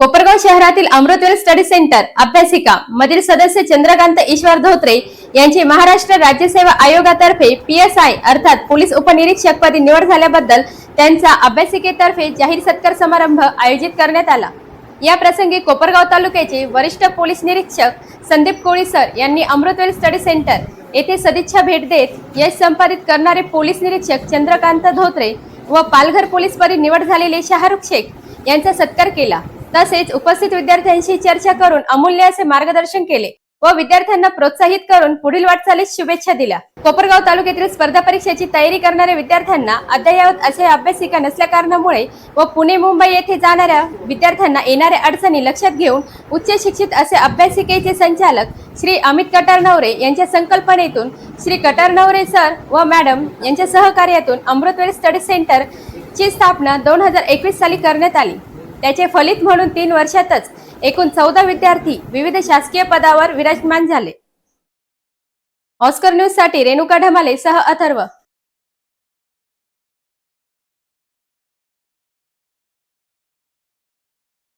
कोपरगाव शहरातील Amrutvel study centre अभ्यासिका मधील सदस्य चंद्रकांत ईश्वर धोत्रे यांची महाराष्ट्र राज्य सेवा आयोगातर्फे पीएसआय अर्थात पोलीस उपनिरीक्षक पदी निवड झाल्याबद्दल त्यांचा अभ्यासिकेतर्फे जाहीर सत्कार समारंभ आयोजित करण्यात आला. या प्रसंगी कोपरगाव तालुक्याचे वरिष्ठ पोलीस निरीक्षक संदीप कोळी सर यांनी अमृतवेल स्टडी सेंटर येथे सदिच्छा भेट देत यश संपादित करणारे पोलीस निरीक्षक चंद्रकांत धोत्रे व पालघर पोलीसपदी निवड झालेले शाहरुख शेख यांचा सत्कार केला. तसेच उपस्थित विद्यार्थ्यांशी चर्चा करून अमूल्य असे मार्गदर्शन केले व विद्यार्थ्यांना प्रोत्साहित करून पुढील वाटचालीस शुभेच्छा दिल्या. कोपरगाव तालुक्यातील स्पर्धा परीक्षेची तयारी करणाऱ्या विद्यार्थ्यांना अद्ययावत असे अभ्यासिका नसल्या कारणामुळे व पुणे मुंबई येथे जाणाऱ्या विद्यार्थ्यांना येणाऱ्या अडचणी लक्षात घेऊन उच्च शिक्षित असे अभ्यासिकेचे संचालक श्री अमित कटारनवरे यांच्या संकल्पनेतून श्री कटारनवरे सर व मॅडम यांच्या सहकार्यातून अमृतवेल स्टडी सेंटर ची स्थापना दोन हजार एकवीस साली करण्यात आली. त्याचे फलित म्हणून तीन वर्षातच एकूण चौदा विद्यार्थी विविध शासकीय पदावर विराजमान झाले. ऑस्कर न्यूजसाठी रेणुका ढमाले सह अथर्व.